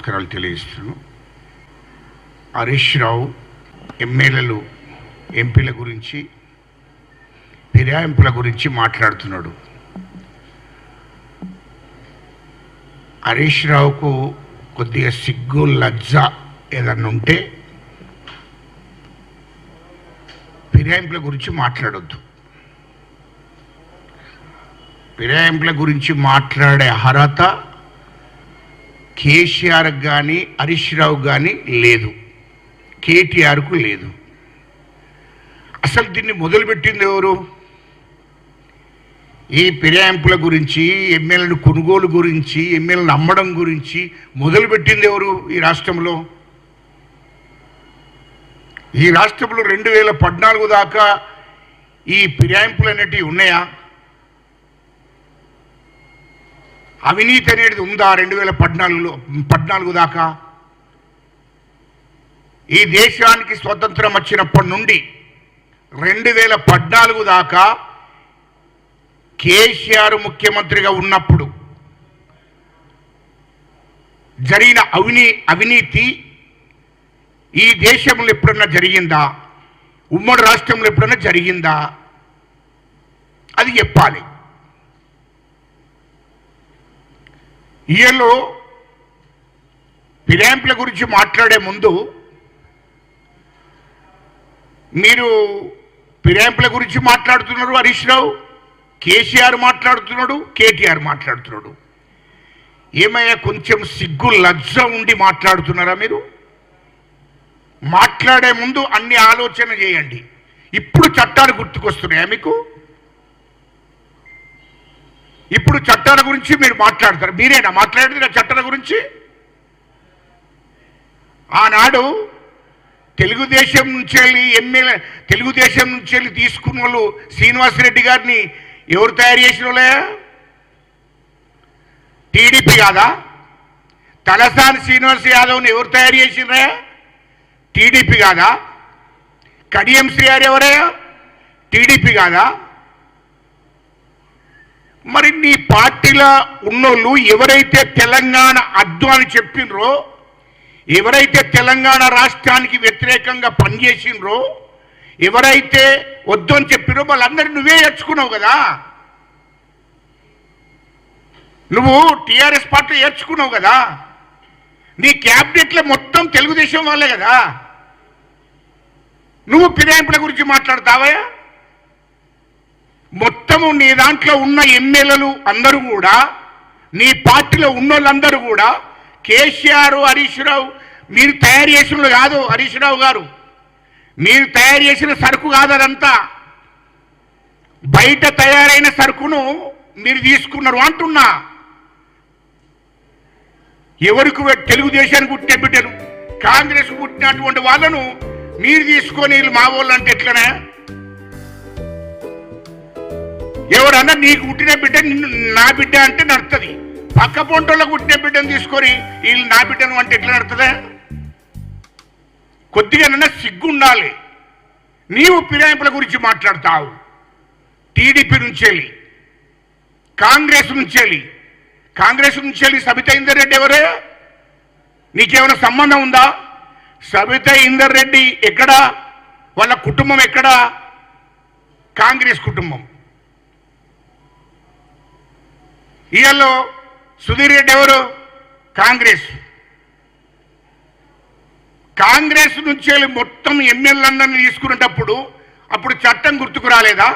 నమస్కారాలు తెలియజేస్తున్నాను. హరీష్ రావు ఎమ్మెల్యేలు ఎంపీల గురించి ఫిరాయింపుల గురించి మాట్లాడుతున్నాడు. హరీష్ రావుకు కొద్దిగా సిగ్గు లజ్జ ఏదన్నా ఉంటే ఫిరాయింపుల గురించి మాట్లాడొద్దు. ఫిరాయింపుల గురించి మాట్లాడే అర్హత కేసీఆర్ కానీ హరీష్ రావు కానీ లేదు. కేటీఆర్కు లేదు. అసలు దీన్ని మొదలుపెట్టింది ఎవరు? ఈ ఫిరాయింపుల గురించి ఎమ్మెల్యేలు కొనుగోలు గురించి ఎమ్మెల్యేలను అమ్మడం గురించి మొదలుపెట్టింది ఎవరు ఈ రాష్ట్రంలో? ఈ రాష్ట్రంలో రెండు వేల పద్నాలుగు దాకా ఈ ఫిరాయింపులు అనేటివి ఉన్నాయా? అవినీతి అనేది ఉందా రెండు వేల పద్నాలుగులో పద్నాలుగు దాకా? ఈ దేశానికి స్వతంత్రం వచ్చినప్పటి నుండి రెండు వేల పద్నాలుగు దాకా కేసీఆర్ ముఖ్యమంత్రిగా ఉన్నప్పుడు జరిగిన అవినీ అవినీతి ఈ దేశంలో ఎప్పుడన్నా జరిగిందా? ఉమ్మడి రాష్ట్రంలో ఎప్పుడన్నా జరిగిందా? అది చెప్పాలి. ఈయనలో ఫిరాయింపుల గురించి మాట్లాడే ముందు మీరు ఫిరాయింపుల గురించి మాట్లాడుతున్నారు హరీష్ రావు కేసీఆర్ మాట్లాడుతున్నాడు కేటీఆర్ మాట్లాడుతున్నాడు. ఏమయ్యా కొంచెం సిగ్గు లజ్జ ఉండి మాట్లాడుతున్నారా మీరు? మాట్లాడే ముందు అన్ని ఆలోచన చేయండి. ఇప్పుడు చట్టాలు గుర్తుకొస్తున్నాయా మీకు? ఇప్పుడు చట్టాల గురించి మీరు మాట్లాడతారు. మీరేనా? మాట్లాడేది నా చట్టాల గురించి? ఆనాడు తెలుగుదేశం నుంచి వెళ్ళి ఎమ్మెల్యే తెలుగుదేశం నుంచి వెళ్ళి తీసుకున్న వాళ్ళు శ్రీనివాసరెడ్డి గారిని ఎవరు తయారు చేసిన వాళ్ళే టీడీపీ కాదా? తలసాని శ్రీనివాస్ యాదవ్ని ఎవరు తయారు చేసినరే టీడీపీ కాదా? కడియం శ్రీఆర్ ఎవరే? టీడీపీ కాదా? మరి నీ పార్టీలో ఉన్నోళ్ళు ఎవరైతే తెలంగాణ అద్దు అని చెప్పినరో ఎవరైతే తెలంగాణ రాష్ట్రానికి వ్యతిరేకంగా పనిచేసినరో ఎవరైతే వద్దు అని చెప్పినో వాళ్ళందరూ నువ్వే ఏర్చుకున్నావు కదా. నువ్వు టీఆర్ఎస్ పార్టీ ఏర్చుకున్నావు కదా. నీ క్యాబినెట్లో మొత్తం తెలుగుదేశం వాళ్ళే కదా. నువ్వు ఫిరాయింపుల గురించి మాట్లాడతావా మొత్తము నీ దాంట్లో ఉన్న ఎమ్మెల్యేలు అందరూ కూడా నీ పార్టీలో ఉన్న వాళ్ళందరూ కూడా కేసీఆర్ హరీష్ రావు మీరు తయారు చేసిన కాదు హరీష్ రావు గారు. మీరు తయారు చేసిన సరుకు కాదు అదంతా. బయట తయారైన సరుకును మీరు తీసుకున్నారు అంటున్నా. ఎవరికి తెలుగుదేశానికి పుట్టిన బిడ్డలు కాంగ్రెస్ పుట్టినటువంటి వాళ్ళను మీరు తీసుకొని వీళ్ళు మా వాళ్ళు అంటే ఎట్లనే? ఎవడన్నా నీకు పుట్టిన బిడ్డ నిన్ను నా బిడ్డ అంటే నడుతుంది. పక్క పొంటోళ్ళకు పుట్టిన బిడ్డను తీసుకొని వీళ్ళు నా బిడ్డను అంటే ఎట్లా నడుతుందా? కొద్దిగానన్నా సిగ్గుండాలి. నీవు ఫిరాయింపుల గురించి మాట్లాడతావు. టీడీపీ నుంచి వెళ్ళి కాంగ్రెస్ నుంచి వెళ్ళి కాంగ్రెస్ నుంచి వెళ్ళి సబిత ఇందర్ రెడ్డి ఎవరే? నీకేమైనా సంబంధం ఉందా? సబిత ఇందర్ రెడ్డి ఎక్కడా? వాళ్ళ కుటుంబం ఎక్కడా? కాంగ్రెస్ కుటుంబం. ఈయల్లో సుధీర్ రెడ్డి ఎవరు? కాంగ్రెస్. కాంగ్రెస్ నుంచి వెళ్ళి మొత్తం ఎమ్మెల్యేలందరినీ తీసుకునేటప్పుడు అప్పుడు చట్టం గుర్తుకు రాలేదా?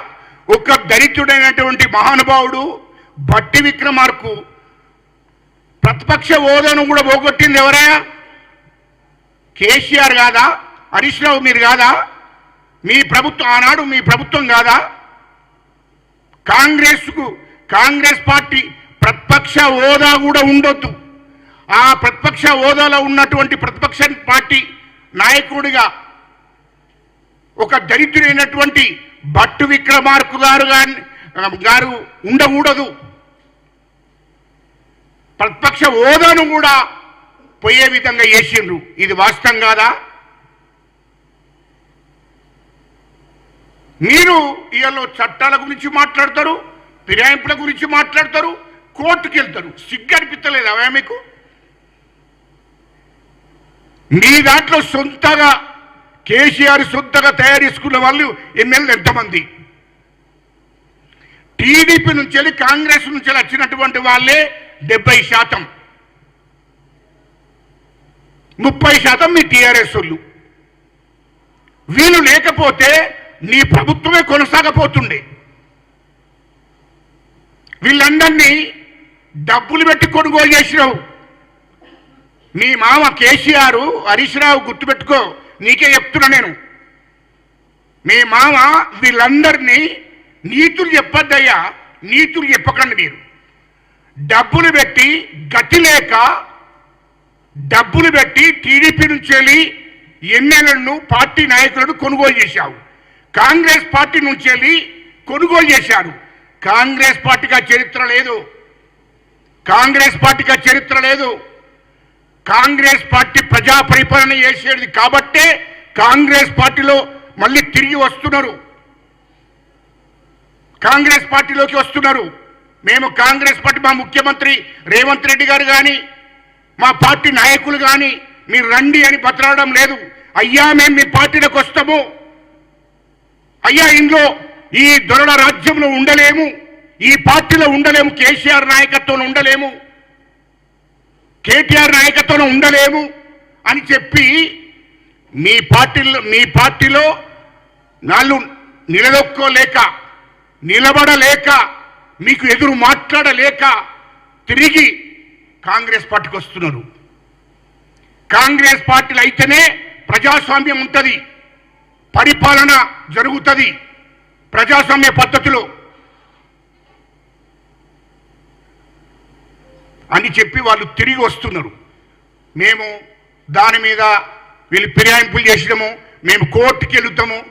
ఒక దరిద్రుడైనటువంటి మహానుభావుడు బట్టి విక్రమార్కు ప్రతిపక్ష హోదాను కూడా పోగొట్టింది ఎవరయ్యా కేసీఆర్ కాదా? హరీష్ రావు మీరు కాదా? మీ ప్రభుత్వం ఆనాడు మీ ప్రభుత్వం కాదా? కాంగ్రెస్కు కాంగ్రెస్ పార్టీ ప్రతిపక్ష హోదా కూడా ఉండొద్దు. ఆ ప్రతిపక్ష హోదాలో ఉన్నటువంటి ప్రతిపక్ష పార్టీ నాయకుడిగా ఒక దరిద్రుడైనటువంటి భట్టు విక్రమార్కు గారు గారు ఉండకూడదు. ప్రతిపక్ష హోదాను కూడా పోయే విధంగా చేసిండ్రు. ఇది వాస్తవం కాదా? మీరు వీళ్ళు చట్టాల గురించి మాట్లాడతారు ఫిరాయింపుల గురించి మాట్లాడతారు కోర్టుకి వెళ్తారు సిగ్గు అనిపించలేదు అవే మీకు? మీ దాంట్లో సొంతగా కేసీఆర్ సొంతగా తయారు చేసుకున్న వాళ్ళు ఎమ్మెల్యేలు ఎంతమంది? టీడీపీ నుంచి వెళ్ళి కాంగ్రెస్ నుంచి వచ్చినటువంటి వాళ్ళే డెబ్బై శాతం. ముప్పై శాతం మీ టీఆర్ఎస్ వాళ్ళు. వీళ్ళు లేకపోతే నీ ప్రభుత్వమే కొనసాగపోతుండే. వీళ్ళందరినీ డబ్బులు పెట్టి కొనుగోలు చేసినావు. మీ మామ కేసీఆర్ హరీష్ రావు గుర్తుపెట్టుకో నీకే చెప్తున్నా నేను. మీ మామ వీళ్ళందరినీ నీతులు చెప్పొద్దయ్యా నీతులు చెప్పకండి మీరు. డబ్బులు పెట్టి గతి లేక డబ్బులు పెట్టి టీడీపీ నుంచి వెళ్ళి ఎమ్మెల్యేలను పార్టీ నాయకులను కొనుగోలు చేశావు. కాంగ్రెస్ పార్టీ నుంచి వెళ్ళి కొనుగోలు చేశారు. కాంగ్రెస్ పార్టీగా చరిత్ర లేదు. కాంగ్రెస్ పార్టీకి చరిత్ర లేదు. కాంగ్రెస్ పార్టీ ప్రజా పరిపాలన చేసేది కాబట్టే కాంగ్రెస్ పార్టీలో మళ్ళీ తిరిగి వస్తున్నారు. కాంగ్రెస్ పార్టీలోకి వస్తున్నారు. మేము కాంగ్రెస్ పార్టీ మా ముఖ్యమంత్రి రేవంత్ రెడ్డి గారు కానీ మా పార్టీ నాయకులు కానీ మీరు రండి అని బతలాడడం లేదు. అయ్యా మేము మీ పార్టీలోకి వస్తాము. అయ్యా ఇందులో ఈ దొరల రాజ్యంలో ఉండలేము. ఈ పార్టీలో ఉండలేము కేసీఆర్ నాయకత్వంలో ఉండలేము కేటీఆర్ నాయకత్వంలో ఉండలేము అని చెప్పి మీ పార్టీలో మీ పార్టీలో నాళ్ళు నిలదొక్కోలేక నిలబడలేక మీకు ఎదురు మాట్లాడలేక తిరిగి కాంగ్రెస్ పార్టీకి వస్తున్నారు. కాంగ్రెస్ పార్టీలు అయితేనే ప్రజాస్వామ్యం ఉంటుంది పరిపాలన జరుగుతుంది ప్రజాస్వామ్య పద్ధతిలో అని చెప్పి వాళ్ళు తిరిగి వస్తున్నారు. మేము దాని మీద వీళ్ళు ఫిరాయింపులు చేసినాము. మేము కోర్టుకి వెళుతాము.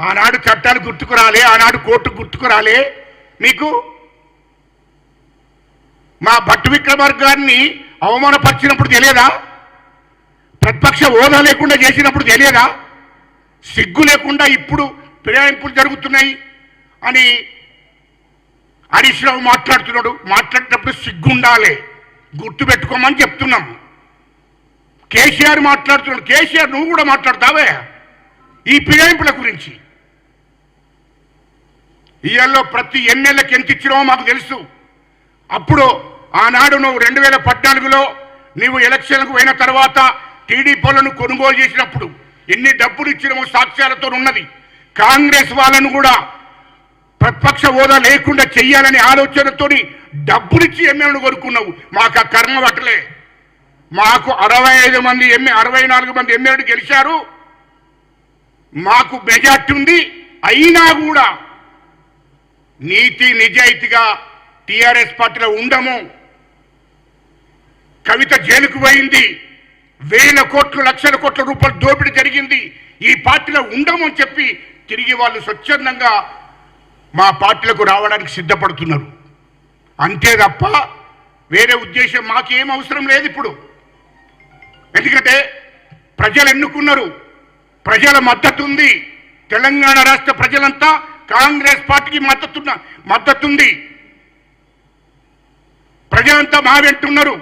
ఆనాడు చట్టాలు గుర్తుకురాలే ఆనాడు కోర్టు గుర్తుకురాలే మీకు మా భట్టు విక్రమార్క గారిని అవమానపరిచినప్పుడు తెలియదా? ప్రతిపక్ష హోదా లేకుండా చేసినప్పుడు తెలియదా? సిగ్గు లేకుండా ఇప్పుడు ఫిరాయింపులు జరుగుతున్నాయి అని హరీష్ రావు మాట్లాడుతున్నాడు. మాట్లాడేటప్పుడు సిగ్గుండాలి. గుర్తు పెట్టుకోమని చెప్తున్నాం. కేసీఆర్ మాట్లాడుతున్నాడు. కేసీఆర్ నువ్వు కూడా మాట్లాడతావే. ఈ ఫిరాయింపుల గురించి. ఇయల్లో ప్రతి ఎన్నెళ్ళకి ఎంత ఇచ్చినావో మాకు తెలుసు. అప్పుడు ఆనాడు నువ్వు రెండు వేల పద్నాలుగులో నీవు ఎలక్షన్లకు పోయిన తర్వాత టీడీపీలను కొనుగోలు చేసినప్పుడు ఎన్ని డబ్బులు ఇచ్చినామో సాక్ష్యాలతో ఉన్నది. కాంగ్రెస్ వాళ్ళను కూడా ప్రతిపక్ష హోదా లేకుండా చెయ్యాలనే ఆలోచనతోని డబ్బులిచ్చి ఎమ్మెల్యేను కొనుక్కున్నావు మాకు ఆ కర్మ పట్టలే. మాకు అరవై ఐదు మంది ఎమ్మె అరవై నాలుగు మంది ఎమ్మెల్యేలు గెలిచారు. మాకు మెజార్టీ ఉంది. అయినా కూడా నీతి నిజాయితీగా టిఆర్ఎస్ పార్టీలో ఉండము. కవిత జైలుకు పోయింది. వేల కోట్లు లక్షల కోట్ల రూపాయలు దోపిడీ జరిగింది. ఈ పార్టీలో ఉండము అని చెప్పి తిరిగి వాళ్ళు స్వచ్ఛందంగా మా పార్టీలకు రావడానికి సిద్ధపడుతున్నారు. అంతే తప్ప వేరే ఉద్దేశం మాకేం అవసరం లేదు ఇప్పుడు. ఎందుకంటే ప్రజలు ఎన్నుకున్నారు. ప్రజల మద్దతు ఉంది. తెలంగాణ రాష్ట్ర ప్రజలంతా కాంగ్రెస్ పార్టీకి మద్దతున్న మద్దతు ఉంది. ప్రజలంతా మా వెంటున్నారు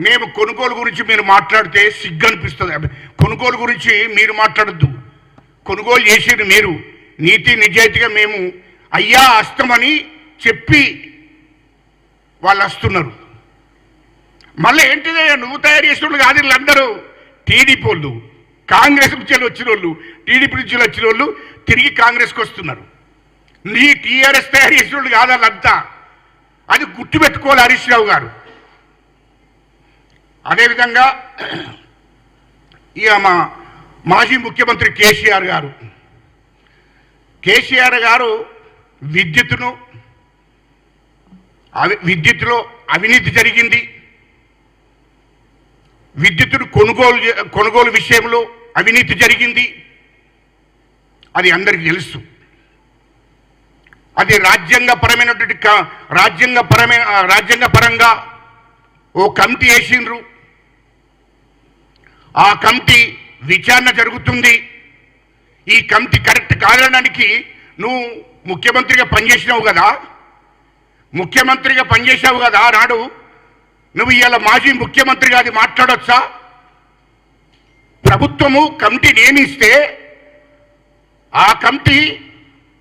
మేము కొనుగోలు గురించి మీరు మాట్లాడితే సిగ్గు అనిపిస్తుంది. కొనుగోలు గురించి మీరు మాట్లాడద్దు. కొనుగోలు చేసేది మీరు. నీతి నిజాయితీగా మేము అయ్యా అస్తమని చెప్పి వాళ్ళు వస్తున్నారు. మళ్ళీ ఏంటిదయ్యా నువ్వు తయారు చేసిన వాళ్ళు కాదు వీళ్ళందరూ. టీడీపీ వాళ్ళు కాంగ్రెస్ నుంచి వచ్చిన వాళ్ళు టీడీపీ నుంచి వచ్చిన వాళ్ళు తిరిగి కాంగ్రెస్కి వస్తున్నారు. నీ టీఆర్ఎస్ తయారు చేసిన వాళ్ళు కాదు వాళ్ళంతా. అది గుర్తుపెట్టుకోవాలి హరీష్ రావు గారు. అదేవిధంగా ఇక మా మాజీ ముఖ్యమంత్రి కేసీఆర్ గారు. కేసీఆర్ గారు విద్యుత్తును అవి విద్యుత్తులో అవినీతి జరిగింది. విద్యుత్తును కొనుగోలు కొనుగోలు విషయంలో అవినీతి జరిగింది. అది అందరికీ తెలుసు. అది రాజ్యాంగపరమైనటువంటి రాజ్యాంగపరమైన రాజ్యాంగపరంగా ఓ కమిటీ వేసిండ్రు. ఆ కమిటీ విచారణ జరుగుతుంది. ఈ కమిటీ కరెక్ట్ కాదనడానికి నువ్వు ముఖ్యమంత్రిగా పనిచేసినావు కదా. ముఖ్యమంత్రిగా పనిచేసావు కదా నాడు నువ్వు ఇవాళ మాజీ ముఖ్యమంత్రిగా అది మాట్లాడొచ్చా? ప్రభుత్వము కమిటీ నియమిస్తే ఆ కమిటీ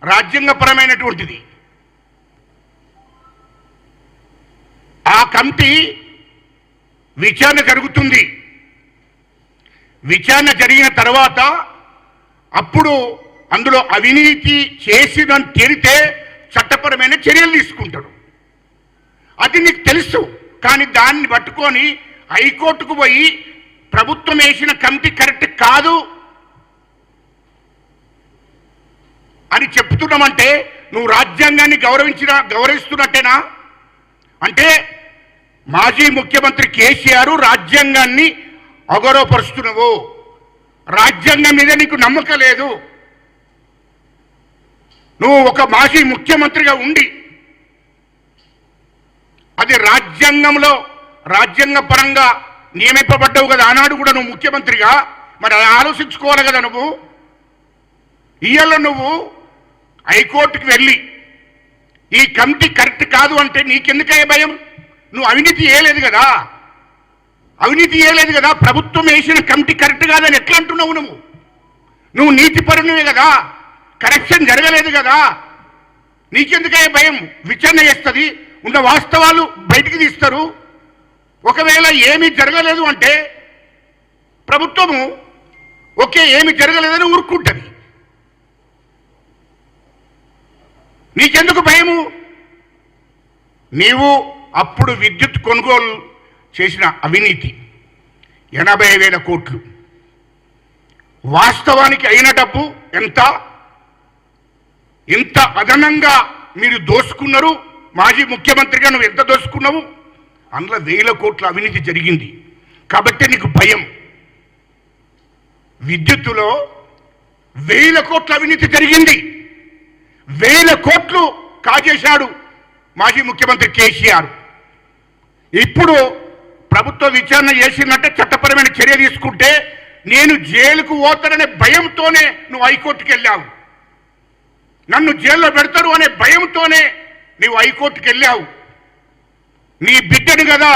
రాజ్యాంగపరమైనటువంటిది. ఆ కమిటీ విచారణ జరుగుతుంది. విచారణ జరిగిన తర్వాత అప్పుడు అందులో అవినీతి చేసిన తెలితే చట్టపరమైన చర్యలు తీసుకుంటాడు అది నీకు తెలుసు. కానీ దాన్ని పట్టుకొని హైకోర్టుకు పోయి ప్రభుత్వం వేసిన కమిటీ కరెక్ట్ కాదు అని చెప్తున్నామంటే నువ్వు రాజ్యాంగాన్ని గౌరవించిన గౌరవిస్తున్నట్టేనా? అంటే మాజీ ముఖ్యమంత్రి కేసీఆర్ రాజ్యాంగాన్ని అగౌరవపరుస్తున్నావు. రాజ్యాంగం మీద నీకు నమ్మకం లేదు. నువ్వు ఒక మాజీ ముఖ్యమంత్రిగా ఉండి అది రాజ్యాంగంలో రాజ్యాంగ పరంగా నియమింపబడ్డావు కదా. ఆనాడు కూడా నువ్వు ముఖ్యమంత్రిగా. మరి అది ఆలోచించుకోవాలి కదా నువ్వు. ఇయ్యాల నువ్వు హైకోర్టుకి వెళ్ళి ఈ కమిటీ కరెక్ట్ కాదు అంటే నీకెందుకయ్యే భయం? నువ్వు అవినీతి చేయలేదు కదా. అవినీతి చేయలేదు కదా. ప్రభుత్వం వేసిన కమిటీ కరెక్ట్ కాదని ఎట్లా అంటున్నావు నువ్వు? నువ్వు నీతిపరుని కదా. కరెక్షన్ జరగలేదు కదా. నీకెందుకయ్యే భయం? విచారణ చేస్తుంది. ఉన్న వాస్తవాలు బయటికి తీస్తారు. ఒకవేళ ఏమీ జరగలేదు అంటే ప్రభుత్వము ఓకే ఏమి జరగలేదని ఊరుకుంటుంది. నీకెందుకు భయము? నీవు అప్పుడు విద్యుత్ కొనుగోలు చేసిన అవినీతి. ఎనభై వేల కోట్లు. వాస్తవానికి అయిన డబ్బు ఎంత? ఇంత అదనంగా మీరు దోసుకున్నారు? మాజీ ముఖ్యమంత్రిగా నువ్వు ఎంత దోసుకున్నావు? అందులో వేల కోట్ల అవినీతి జరిగింది. కాబట్టి నీకు భయం. విద్యుత్తులో వేల కోట్ల అవినీతి జరిగింది. వేల కోట్లు కాజేశాడు మాజీ ముఖ్యమంత్రి కేసీఆర్. ఇప్పుడు ప్రభుత్వ విచారణ చేసిందంటే చట్టపరమైన చర్య తీసుకుంటే నేను జైలుకు పోతాననే భయంతోనే నువ్వు హైకోర్టుకు వెళ్ళావు నన్ను జైల్లో పెడతారు అనే భయంతోనే నువ్వు హైకోర్టుకి వెళ్ళావు. నీ బిడ్డను కదా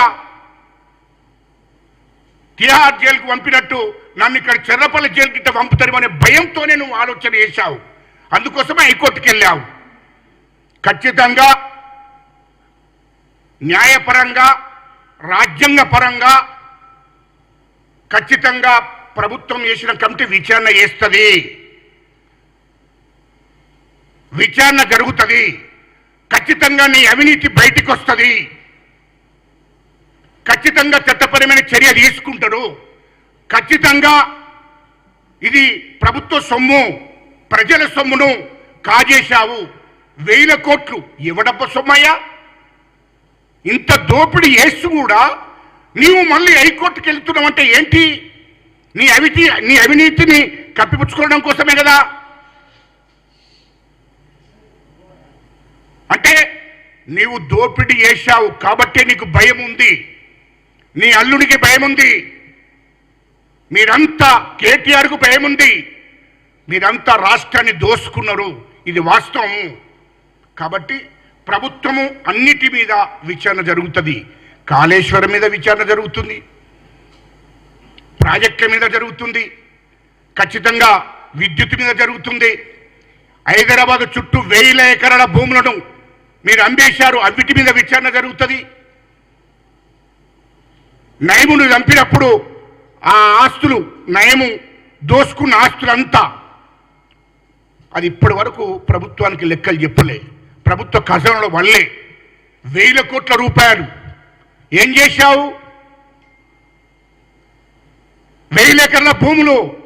తిహార్ జైలుకు పంపినట్టు నన్ను ఇక్కడ చెర్రపల్లి జైలు గిట్ట పంపుతారు అనే భయంతోనే నువ్వు ఆలోచన చేశావు. అందుకోసమే హైకోర్టుకి వెళ్ళావు. ఖచ్చితంగా న్యాయపరంగా రాజ్యాంగ పరంగా ఖచ్చితంగా ప్రభుత్వం చేసిన కమిటీ విచారణ చేస్తుంది. విచారణ జరుగుతుంది. ఖచ్చితంగా నీ అవినీతి బయటికి వస్తుంది ఖచ్చితంగా చట్టపరమైన చర్య తీసుకుంటాడు. ఖచ్చితంగా ఇది ప్రభుత్వ సొమ్ము ప్రజల సొమ్మును కాజేశావు. వేల కోట్లు ఎవడబ్బ సొమ్మయ్యా? ఇంత దోపిడీ వేసి కూడా నీవు మళ్ళీ హైకోర్టుకి వెళ్తున్నావు అంటే ఏంటి? నీ అవిటి నీ అవినీతిని కప్పిపుచ్చుకోవడం కోసమే కదా? అంటే నీవు దోపిడీ చేశావు కాబట్టి నీకు భయం ఉంది. నీ అల్లుడికి భయం ఉంది. మీరంతా కేటీఆర్కు భయం ఉంది. మీరంతా రాష్ట్రాన్ని దోసుకున్నారు. ఇది వాస్తవము. కాబట్టి ప్రభుత్వము అన్నిటి మీద విచారణ జరుగుతుంది. కాళేశ్వరం మీద విచారణ జరుగుతుంది. ప్రాజెక్టుల మీద జరుగుతుంది. ఖచ్చితంగా విద్యుత్ మీద జరుగుతుంది. హైదరాబాద్ చుట్టూ వేల ఎకరాల భూములను మీరు అంబేశారు అవిటి మీద విచారణ జరుగుతుంది. నయమును చంపినప్పుడు ఆ ఆస్తులు నయము దోసుకున్న ఆస్తులంతా అది ఇప్పటి వరకు ప్రభుత్వానికి లెక్కలు చెప్పలే. ప్రభుత్వ ఖజానాలో వల్లే వేల కోట్ల రూపాయలు. ఏం చేశావు? వేల ఎకరాల భూములు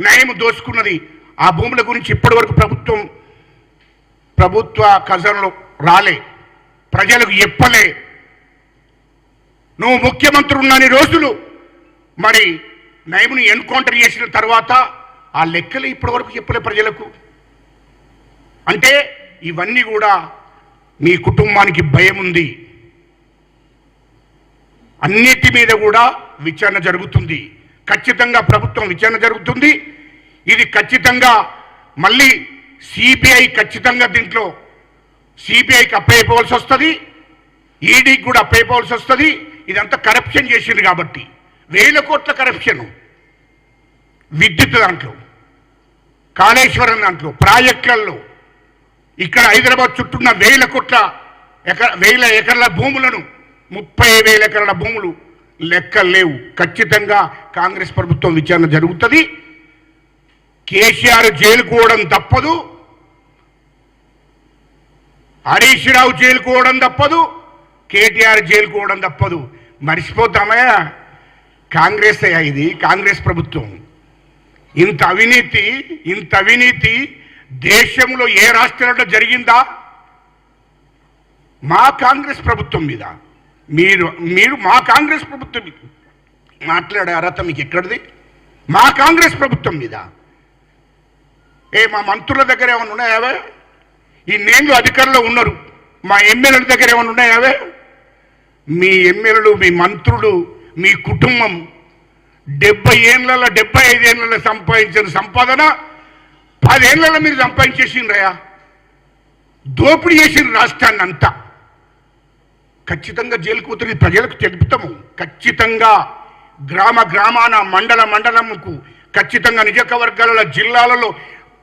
న్యాయం దోచుకున్నది ఆ భూముల గురించి ఇప్పటి వరకు ప్రభుత్వం ప్రభుత్వ ఖజానాలో రాలే. ప్రజలకు చెప్పలే నువ్వు ముఖ్యమంత్రి ఉన్నన్ని రోజులు మరి నయముని ఎన్కౌంటర్ చేసిన తర్వాత ఆ లెక్కలు ఇప్పటి వరకు చెప్పలే ప్రజలకు. అంటే ఇవన్నీ కూడా మీ కుటుంబానికి భయం ఉంది అన్నిటి మీద కూడా విచారణ జరుగుతుంది. ఖచ్చితంగా ప్రభుత్వం విచారణ జరుగుతుంది. ఇది ఖచ్చితంగా మళ్ళీ సిబిఐ ఖచ్చితంగా దీంట్లో సిబిఐకి అప్పయిపోవాల్సి వస్తుంది ఈడీకి కూడా అప్పయిపోవాల్సి వస్తుంది ఇదంతా కరప్షన్ చేసింది కాబట్టి. వేల కోట్ల కరప్షన్ విద్యుత్ దాంట్లో కాళేశ్వరం దాంట్లో ప్రాజెక్టులలో. ఇక్కడ హైదరాబాద్ చుట్టూన్న వేల కోట్ల ఎకర వేల ఎకరాల భూములను ముప్పై వేల ఎకరాల భూములు లెక్కలు లేవు. ఖచ్చితంగా కాంగ్రెస్ ప్రభుత్వం విచారణ జరుగుతుంది. కేసీఆర్ జైలుకోవడం తప్పదు. హరీష్ రావు జైలుకోవడం తప్పదు కేటీఆర్ జైలుకోవడం తప్పదు. మర్చిపోతామయ్యా. కాంగ్రెస్ అయ్యా ఇది కాంగ్రెస్ ప్రభుత్వం. ఇంత అవినీతి ఇంత అవినీతి దేశంలో ఏ రాష్ట్రంలో జరిగిందా? మా కాంగ్రెస్ ప్రభుత్వం మీద. మీరు మీరు మా కాంగ్రెస్ ప్రభుత్వం మీద. మాట్లాడే అర్హత మీకు ఎక్కడిది? మా కాంగ్రెస్ ప్రభుత్వం మీద. ఏ మా మంత్రుల దగ్గర ఏమైనా ఉన్నాయా ఈ నేళ్ళు అధికారంలో ఉన్నారు. మా ఎమ్మెల్యేల దగ్గర ఏమైనా ఉన్నాయావే మీ ఎమ్మెల్యేలు మీ మంత్రులు మీ కుటుంబం డెబ్బై ఏళ్ళ డెబ్బై ఐదు సంపాదించిన సంపాదన పదేళ్ళలో మీరు సంపాదించేసిండ్రయా దోపిడీ చేసిన రాష్ట్రాన్ని అంతా. ఖచ్చితంగా జైలు కూతురి ప్రజలకు తెలుపుతాము. ఖచ్చితంగా గ్రామ గ్రామాన మండల మండలంకు ఖచ్చితంగా నిజవర్గాల జిల్లాలలో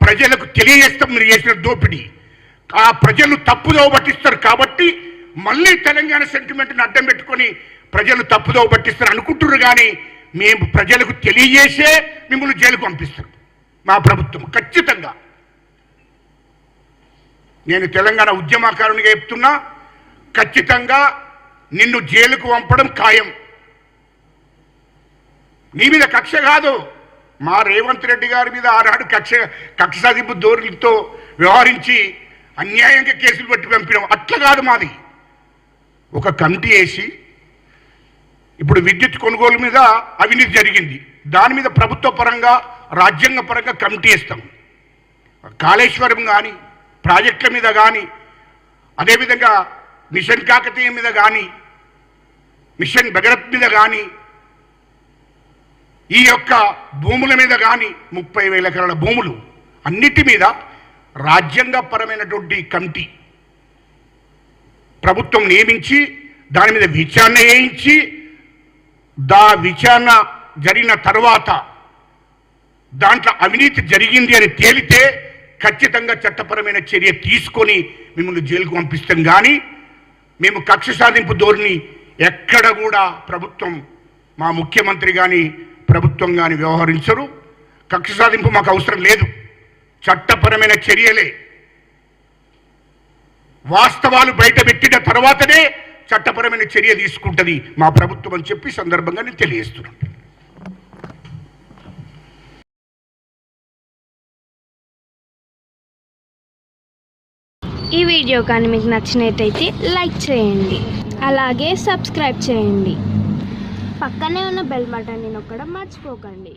ప్రజలకు తెలియజేస్తాం మీరు చేసిన దోపిడీ. ఆ ప్రజలు తప్పుదో పట్టిస్తారు కాబట్టి మళ్ళీ తెలంగాణ సెంటిమెంట్ని అడ్డం పెట్టుకొని ప్రజలు తప్పుదో పట్టిస్తారు అనుకుంటున్నారు కానీ మేము ప్రజలకు తెలియజేసే మిమ్మల్ని జైలుకు పంపిస్తారు మా ప్రభుత్వం ఖచ్చితంగా. నేను తెలంగాణ ఉద్యమకారునిగా చెప్తున్నా ఖచ్చితంగా నిన్ను జైలుకు పంపడం ఖాయం. నీ మీద కక్ష కాదు. మా రేవంత్ రెడ్డి గారి మీద ఆనాడు కక్ష కక్ష సాధింపు ధోరణితో వ్యవహరించి అన్యాయంగా కేసులు పెట్టి పంపినాం. అట్లా కాదు మాది. ఒక కమిటీ వేసి ఇప్పుడు విద్యుత్ కొనుగోలు మీద అవినీతి జరిగింది. దాని మీద ప్రభుత్వ పరంగా రాజ్యాంగ పరంగా కమిటీ ఇస్తాం కాళేశ్వరం కానీ ప్రాజెక్టుల మీద కానీ అదేవిధంగా మిషన్ కాకతీయ మీద కానీ మిషన్ భగరత్ మీద కానీ ఈ యొక్క భూముల మీద కానీ ముప్పై వేల ఎకరాల భూములు అన్నిటి మీద రాజ్యాంగపరమైనటువంటి కమిటీ ప్రభుత్వం నియమించి దాని మీద విచారణ వేయించి దా విచారణ జరిగిన తర్వాత దాంట్లో అవినీతి జరిగింది అని తేలితే ఖచ్చితంగా చట్టపరమైన చర్య తీసుకొని మిమ్మల్ని జైలుకు పంపిస్తాం. కానీ మేము కక్ష సాధింపు ధోరణి ఎక్కడ కూడా ప్రభుత్వం మా ముఖ్యమంత్రి కానీ ప్రభుత్వం కానీ వ్యవహరించరు. కక్ష సాధింపు మాకు అవసరం లేదు. చట్టపరమైన చర్యలే. వాస్తవాలు బయటపెట్టిన తర్వాతనే చట్టపరమైన చర్య తీసుకుంటుంది మా ప్రభుత్వం అని చెప్పి సందర్భంగా నేను తెలియజేస్తున్నాను ఈ వీడియో కానీ మీకు నచ్చినట్టయితే లైక్ చేయండి. అలాగే సబ్స్క్రైబ్ చేయండి. పక్కనే ఉన్న బెల్ బటన్ని నొక్కడం మర్చిపోకండి.